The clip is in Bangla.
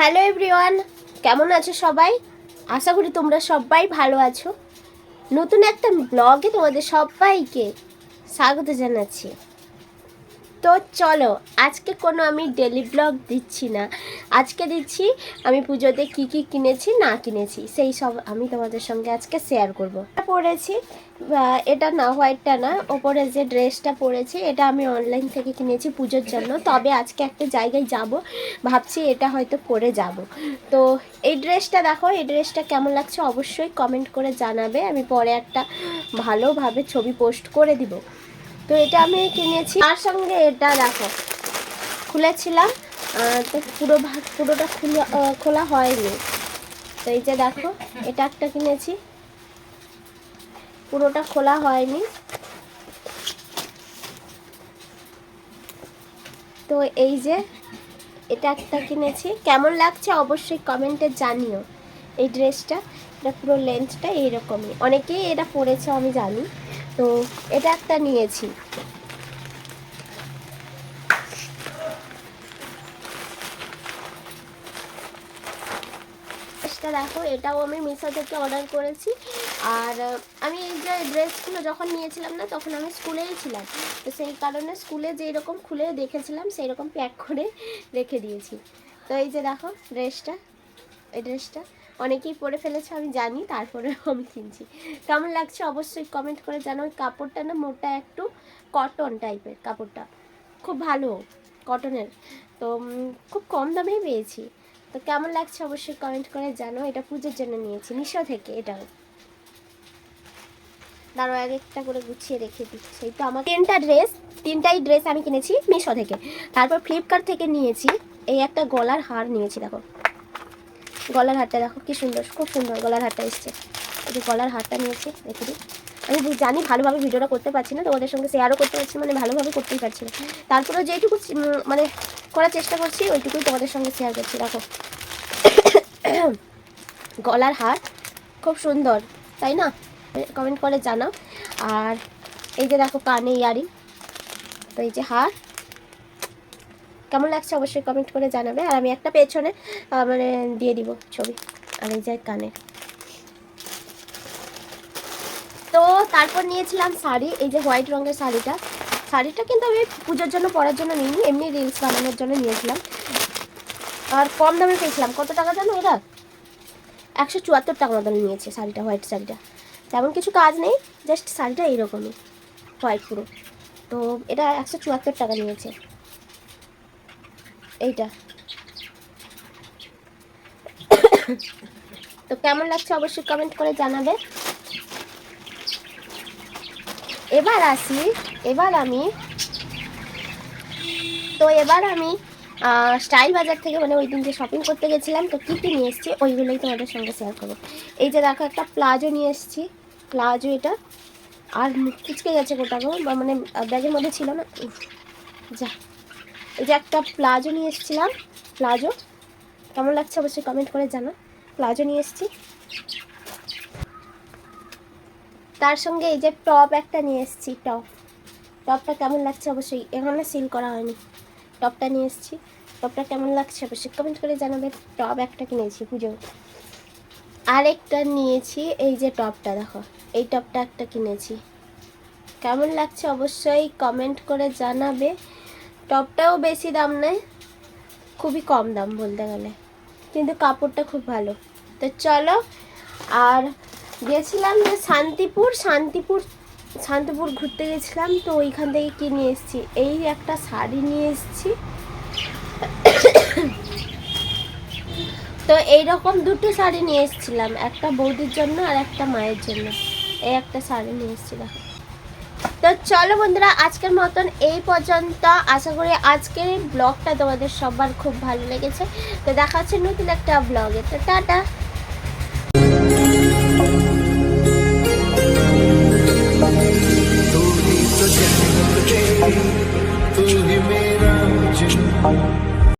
হ্যালো এভরিওয়ান, কেমন আছো সবাই? আশা করি তোমরা সবাই ভালো আছো। নতুন একটা ব্লগে তোমাদের সবাইকে স্বাগত জানাচ্ছি। তো চলো, আজকে কোনো আমি ডেলি ব্লগ দিচ্ছি না। আজকে দিচ্ছি, আমি পুজোতে কি কি কিনেছি, না কিনেছি, সেই সব আমি তোমাদের সঙ্গে আজকে শেয়ার করব। পরেছি এটা না হোয়াইটটা না, ওপরে যে ড্রেসটা পরেছি, এটা আমি অনলাইন থেকে কিনেছি পুজোর জন্য। তবে আজকে একটা জায়গায় যাব, ভাবছি এটা হয়তো পরে যাব। তো এই ড্রেসটা দেখো, এই ড্রেসটা কেমন লাগছে অবশ্যই কমেন্ট করে জানাবে। আমি পরে একটা ভালোভাবে ছবি পোস্ট করে দিব। তো এটা আমি কিনেছি। তার সঙ্গে এটা দেখো, খুলেছিলাম তো পুরো ভাগ, পুরোটা খুলে খোলা হয়নি। তো এই যে দেখো, এটা একটা কিনেছি। পুরোটা খোলা হয়নি। তো এই যে এটা একটা কিনেছি। কেমন লাগছে অবশ্যই কমেন্টে জানিও। এই ড্রেসটা, এটা পুরো লেন্থটা এইরকমই। অনেকেই এটা পরেছে, আমি জানি। তো এটা একটা নিয়েছি। দেখো, এটাও আমি মিশো থেকে অর্ডার করেছি। আর আমি এই যে ড্রেসগুলো যখন নিয়েছিলাম না, তখন আমি স্কুলেই ছিলাম। তো সেই কারণে স্কুলে যেই রকম খুলে দেখেছিলাম সেই রকম প্যাক করে রেখে দিয়েছি। তো এই যে দেখো ড্রেসটা এই ড্রেসটা অনেকেই পরে ফেলেছে, আমি জানি তারপরে আমি কিনছি। কেমন লাগছে অবশ্যই কমেন্ট করে জানো ওই কাপড়টা না মোটা একটু কটন টাইপের কাপড়টা। খুব ভালো কটনের তো খুব কম দামেই পেয়েছি। তো কেমন লাগছে অবশ্যই কমেন্ট করে জানো এটা পুজোর জন্য নিয়েছি, মিশো থেকে এটাও। দাঁড়ো এক একটা করে গুছিয়ে রেখে দিচ্ছি তো আমার তিনটা ড্রেস তিনটাই ড্রেস আমি কিনেছি মিশো থেকে। তারপর ফ্লিপকার্ট থেকে নিয়েছি। এই একটা গলার হার নিয়েছি, দেখো। গলার হারটা দেখো, কি সুন্দর, খুব সুন্দর গলার হারটা এসছে। এই যে গলার হারটা নিয়েছি রেখে দিই। আমি জানি ভালোভাবে ভিডিওটা করতে পারছি না, তোমাদের সঙ্গে শেয়ারও করতে পারছি মানে ভালোভাবে করতেই পারছি না। তারপরেও যেটুকু মানে করার চেষ্টা করছি, ওইটুকুই তোমাদের সঙ্গে শেয়ার করছি, দেখো। গলার হার খুব সুন্দর, তাই না? কমেন্ট করে জানাও। আর এই যে দেখো কানে ইয়ারিং, তো এই যে হার। কেমন লাগছে অবশ্যই কমেন্ট করে জানাবে। আর আমি একটা পেছনে মানে দিয়ে দিব ছবি। আর এই যে কানে। তো তারপর নিয়েছিলাম শাড়ি, এই যে হোয়াইট রঙের শাড়িটা। শাড়িটা কিন্তু আমি পুজোর জন্য পরার জন্য নিইনি, এমনি রিলস বানানোর জন্য নিয়েছিলাম। আর কম দামে পেয়েছিলাম। কত টাকা জানো এটা একশো চুয়াত্তর টাকা মতন নিয়েছে শাড়িটা হোয়াইট শাড়িটা। তেমন কিছু কাজ নেই জাস্ট শাড়িটা এইরকমই হোয়াইট পুরো। তো এটা একশো চুয়াত্তর টাকা নিয়েছে। এইটা। তো কেমন লাগছে অবশ্যই কমেন্ট করে জানাবে। এবার আসি, এবার আমি, তো এবার আমি স্টাইল বাজার থেকে মানে ওই দিন যে শপিং করতে গেছিলাম, তো কী কী নিয়ে এসেছি ওইগুলোই তোমাদের সঙ্গে শেয়ার করব। এই যে দেখো একটা প্লাজো নিয়ে এসেছি, প্লাজো এটা। আর মুখ গেছে গোটাগো বা মানে ব্যাগের মধ্যে ছিল না যা। এই যে একটা প্লাজো নিয়ে এসেছিলাম। প্লাজো, কেমন লাগছে অবশ্যই কমেন্ট করে জানো প্লাজো নিয়ে এসেছি। তার সঙ্গে এই যে টপ একটা নিয়ে এসেছি, টপ। টপটা কেমন লাগছে অবশ্যই এখানে সিল করা হয়নি। টপটা নিয়ে এসেছি। টপটা কেমন লাগছে অবশ্যই কমেন্ট করে জানাবে। টপ একটা কিনেছি পুজো আরেকটা নিয়েছি, এই যে টপটা দেখো, এই টপটা একটা কিনেছি। কেমন লাগছে অবশ্যই কমেন্ট করে জানাবে। টপটাও বেশি দাম নেই খুবই কম দাম বলতে গেলে। কিন্তু কাপড়টা খুব ভালো। তো চলো, আর গেছিলাম যে শান্তিপুর শান্তিপুর শান্তিপুর ঘুরতে গেছিলাম, তো ওইখান থেকে কি নিয়ে এসেছি? এই একটা শাড়ি নিয়ে এসেছি। তো এইরকম দুটো শাড়ি নিয়ে এসেছিলাম, একটা বৌদির জন্য আর একটা মায়ের জন্য। এই একটা শাড়ি নিয়ে এসেছিলাম তো চলো বন্ধুরা, আজকের মতন এই পর্যন্ত। আশা করি আজকের ব্লগটা তোমাদের সবার খুব ভালো লেগেছে। তো দেখা হচ্ছে নতুন একটা ব্লগে। তো টাটা।